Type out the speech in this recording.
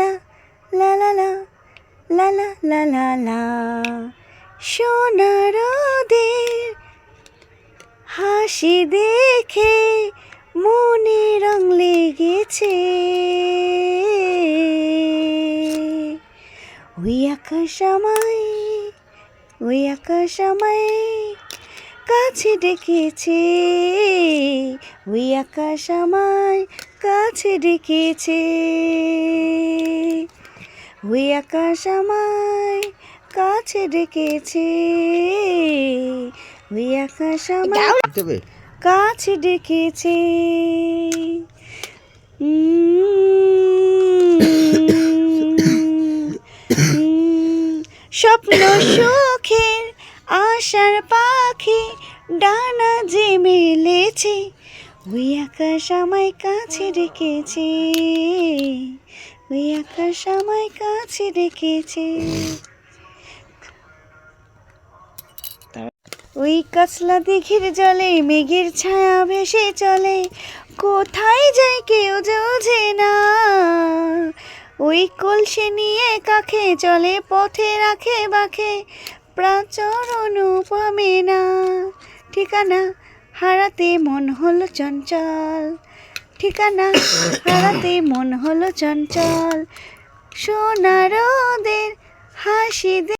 লা লা লা লা লা লা লা লা লা সোনারদের হাসি দেখে মনে রং লেগেছে। ওই আকাশ আমায়, ওই আকাশ আমায় কাছে ডেকেছে। ওই আকাশ আমায় কাছে ডেকেছে। ওই আকাশ আমায় কাছে ডেকেছে। ওই আকাশ আমায় কাছে ডেকেছে। স্বপ্ন সুখের আশার পাখি ডানা যে মেলেছে, ওই আকাশ আমায় কাছে ডেকেছে, ওই আকাশ আমায় কাছে ডেকেছে। ওই কাছলা দিঘির জলে, মেঘের ছায়া ভেসে চলে, কোথায় যায় কেউ বোঝে না। ওই কলসি নিয়ে কাখে চলে পথে রাখে বাখে প্রাচর অনুপমে না। ঠিকানা হারাতে মন হলো চঞ্চল। ঠিকানা হারাতে মন হলো চঞ্চল। সোনারদের হাসি